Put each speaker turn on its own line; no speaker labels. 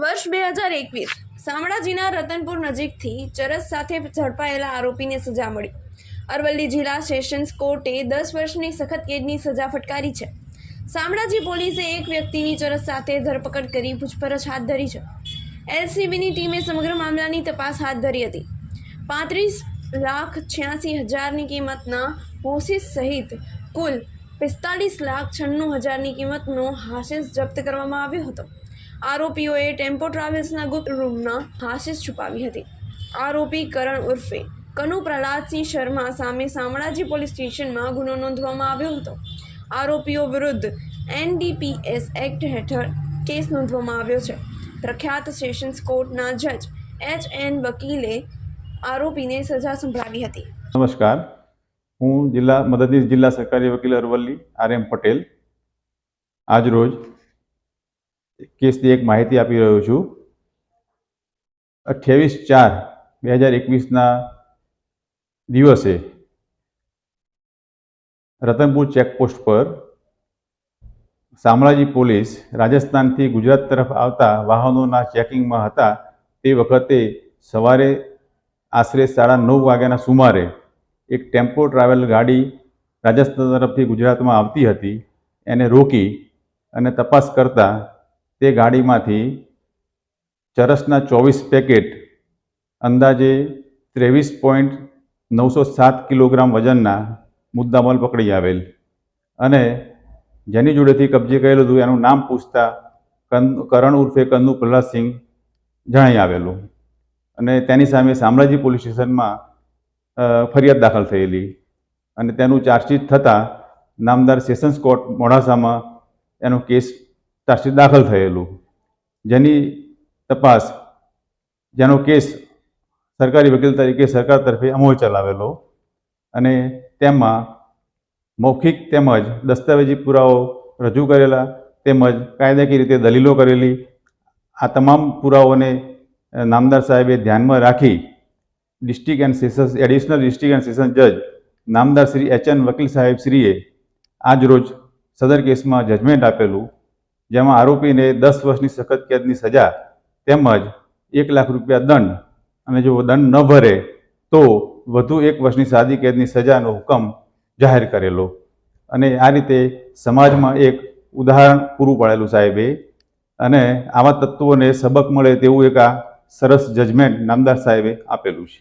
વર્ષ બે હજાર એકવીસ, શામળાજીના રતનપુર નજીકથી ચરસ સાથે ઝડપાયેલા આરોપીને સજા મળી. અરવલ્લી જિલ્લા સેશન્સ કોર્ટે દસ વર્ષની સખત કેદની સજા ફટકારી છે. શામળાજી પોલીસે એક વ્યક્તિની ચરસ સાથે ધરપકડ કરી પૂછપરછ હાથ ધરી છે. એલસીબીની ટીમે સમગ્ર મામલાની તપાસ હાથ ધરી હતી. પાંત્રીસ લાખ છ્યાસી હજારની કિંમતના હોસીસ સહિત કુલ પિસ્તાળીસ લાખ છન્નું હજારની કિંમતનો હાશિસ જપ્ત કરવામાં આવ્યો હતો. આરોપીઓએ ટેમ્પો ટ્રાવેલ્સના ગુપ્ત રૂમના હાશિસ છુપાવી હતી. આરોપી કરણ ઉર્ફે. કનુ પ્રહલાદસિંહ શર્મા સામે શામળાજી પોલીસ સ્ટેશનમાં ગુનો નોંધવામાં આવ્યો હતો. આરોપીઓ વિરુદ્ધ એનડીપીએસ એક્ટ હેઠળ કેસ નોંધવામાં આવ્યો છે. પ્રખ્યાત સેશન્સ કોર્ટના જજ એચ એન વકીલે આરોપીને સજા સંભળાવી હતી.
નમસ્કાર. હું જિલ્લા મદદનીશ જિલ્લા સરકારી વકીલ અરવલ્લી આર એમ પટેલ. આજરોજ કેસની એક માહિતી આપી રહ્યો છું. અઠ્યાવીસ ચાર બે હજાર એકવીસના દિવસે રતનપુર ચેકપોસ્ટ પર શામળાજી પોલીસ રાજસ્થાનથી ગુજરાત તરફ આવતા વાહનોના ચેકિંગમાં હતા તે વખતે સવારે આશરે સાડા નવ વાગ્યાના સુમારે એક ટેમ્પો ટ્રાવેલ ગાડી રાજસ્થાન તરફથી ગુજરાતમાં આવતી હતી. એને રોકી અને તપાસ કરતા તે ગાડીમાંથી ચરસના ચોવીસ પેકેટ અંદાજે ત્રેવીસ પોઈન્ટ નવસો સાત કિલોગ્રામ વજનના મુદ્દામાલ પકડી આવેલ. અને જેની જોડેથી કબજે કરેલું હતું, એનું નામ પૂછતા કરણ ઉર્ફે કન્નુ પ્રહલાદસિંહ જણાઈ આવેલું. અને તેની સામે શામળાજી પોલીસ સ્ટેશનમાં ફરિયાદ દાખલ થયેલી. અને તેનું ચાર્જશીટ થતાં નામદાર સેશન્સ કોર્ટ મોડાસામાં એનો કેસ ચાર્જશીટ દાખલ થયેલું. જેની તપાસ, જેનો કેસ સરકારી વકીલ તરીકે સરકાર તરફે અમોલ ચલાવેલો અને તેમાં મૌખિક તેમજ દસ્તાવેજી પુરાવો રજૂ કરેલા તેમજ કાયદાકીય રીતે દલીલો કરેલી આ તમામ પુરાવાઓને નામદાર સાહેબે ધ્યાનમાં રાખી district and sessions, additional district and session જજ નામદાર શ્રી એચ એન વકીલ સાહેબ શ્રીએ આજરોજ સદર કેસમાં જજમેન્ટ આપેલું જેમાં આરોપીને દસ વર્ષની સખત કેદની સજા તેમજ એક લાખ રૂપિયા દંડ. અને જો દંડ ન ભરે, તો વધુ એક વર્ષની સાદી કેદની સજાનો હુકમ જાહેર કરેલો. અને આ રીતે સમાજમાં એક ઉદાહરણ પૂરું પાડેલું સાહેબે. અને આવા તત્વોને સબક મળે તેવું એક આ સરસ જજમેન્ટ નામદાર સાહેબે આપેલું છે.